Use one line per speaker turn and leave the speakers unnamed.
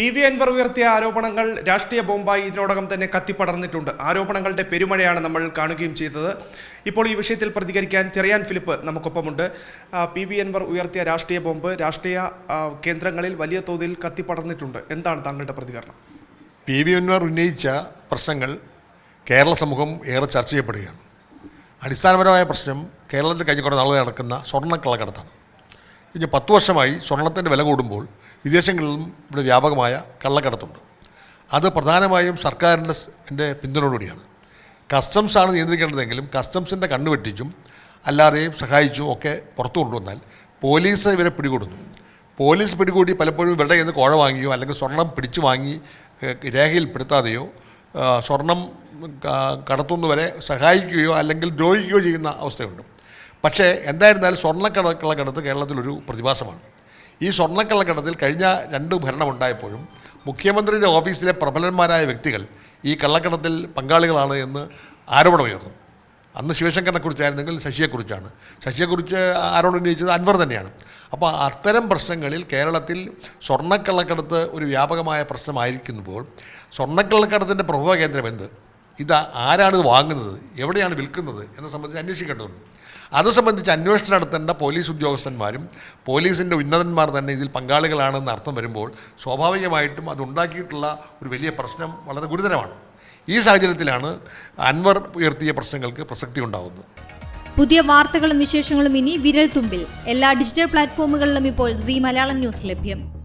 P V Anvar ഉയർത്തിയ ആരോപണങ്ങൾ രാഷ്ട്രീയ ബോംബായി ഇതിനോടകം തന്നെ കത്തിപ്പടർന്നിട്ടുണ്ട്. ആരോപണങ്ങളുടെ പെരുമഴയാണ് നമ്മൾ കാണുകയും ചെയ്തത്. ഇപ്പോൾ ഈ വിഷയത്തിൽ പ്രതികരിക്കാൻ ചെറിയാൻ ഫിലിപ്പ് നമുക്കൊപ്പമുണ്ട്. പി വി അൻവർ ഉയർത്തിയ രാഷ്ട്രീയ ബോംബ് രാഷ്ട്രീയ കേന്ദ്രങ്ങളിൽ വലിയ തോതിൽ കത്തിപ്പടർന്നിട്ടുണ്ട്. എന്താണ് താങ്കളുടെ പ്രതികരണം?
പി വി അൻവർ ഉന്നയിച്ച പ്രശ്നങ്ങൾ കേരള സമൂഹം ഏറെ ചർച്ച ചെയ്യപ്പെടുകയാണ്. അടിസ്ഥാനപരമായ പ്രശ്നം കേരളത്തിൽ കഴിഞ്ഞ കുറേ നാളുകൾ നടക്കുന്ന സ്വർണക്കള്ളക്കടത്താണ്. കഴിഞ്ഞ പത്ത് വർഷമായി സ്വർണത്തിന്റെ വില കൂടുമ്പോൾ വിദേശങ്ങളിലും ഇവിടെ വ്യാപകമായ കള്ളക്കടത്തുണ്ട്. അത് പ്രധാനമായും സർക്കാരിന്റെ എന്റെ ന്റെ പിന്തുണയോടുകൂടിയാണ്. കസ്റ്റംസ് ആണ് നിയന്ത്രിക്കേണ്ടതെങ്കിലും കസ്റ്റംസിന്റെ കണ്ണുവെട്ടിച്ചും അല്ലാതെയും സഹായിച്ചും ഒക്കെ പുറത്തു കൊണ്ടുവന്നാൽ പോലീസ് ഇവരെ പിടികൂടുന്നു. പോലീസ് പിടികൂടി പലപ്പോഴും ഇവരുടെ കയ്യിൽ നിന്ന് കോഴ വാങ്ങിയോ അല്ലെങ്കിൽ സ്വർണം പിടിച്ചു വാങ്ങി രേഖയിൽപ്പെടുത്താതെയോ സ്വർണം കടത്തുന്നവരെ സഹായിക്കുകയോ അല്ലെങ്കിൽ ദ്രോഹിക്കുകയോ ചെയ്യുന്ന അവസ്ഥയുണ്ട്. പക്ഷേ എന്തായിരുന്നാലും സ്വർണക്കള്ളക്കടത്ത് കേരളത്തിലൊരു പ്രതിഭാസമാണ്. ഈ സ്വർണക്കള്ളക്കടത്തിൽ കഴിഞ്ഞ രണ്ട് ഭരണമുണ്ടായപ്പോഴും മുഖ്യമന്ത്രിയുടെ ഓഫീസിലെ പ്രബലന്മാരായ വ്യക്തികൾ ഈ കള്ളക്കടത്തിൽ പങ്കാളികളാണ് എന്ന് ആരോപണമുയർന്നു. അന്ന് ശിവശങ്കറിനെ കുറിച്ചായിരുന്നെങ്കിൽ ശശിയെക്കുറിച്ചാണ്. ശശിയെക്കുറിച്ച് ആരോപണം ഉന്നയിച്ചത് അൻവർ തന്നെയാണ്. അപ്പോൾ അത്തരം പ്രശ്നങ്ങളിൽ കേരളത്തിൽ സ്വർണക്കള്ളക്കടത്ത് ഒരു വ്യാപകമായ പ്രശ്നമായിരിക്കുമ്പോൾ സ്വർണക്കള്ളക്കടത്തിന്റെ പ്രഭവ കേന്ദ്രം എന്ത്? ഇത് ആരാണ് ഇത് വാങ്ങുന്നത്? എവിടെയാണ് വിൽക്കുന്നത്? എന്നെ സംബന്ധിച്ച് അന്വേഷിക്കേണ്ടതുണ്ട്. അത് സംബന്ധിച്ച് അന്വേഷണം നടത്തേണ്ട പോലീസ് ഉദ്യോഗസ്ഥന്മാരും പോലീസിന്റെ ഉന്നതന്മാർ തന്നെ ഇതിൽ പങ്കാളികളാണെന്ന് അർത്ഥം വരുമ്പോൾ സ്വാഭാവികമായിട്ടും അതുണ്ടാക്കിയിട്ടുള്ള ഒരു വലിയ പ്രശ്നം വളരെ ഗുരുതരമാണ്. ഈ സാഹചര്യത്തിലാണ് അൻവർ ഉയർത്തിയ പ്രശ്നങ്ങൾക്ക് പ്രസക്തി ഉണ്ടാകുന്നത്
പുതിയ വാർത്തകളും വിശേഷങ്ങളും ഇനി വിരൽ തുമ്പിൽ എല്ലാ ഡിജിറ്റൽ പ്ലാറ്റ്ഫോമുകളിലും ഇപ്പോൾ സി മലയാളം ന്യൂസ് ലഭ്യം.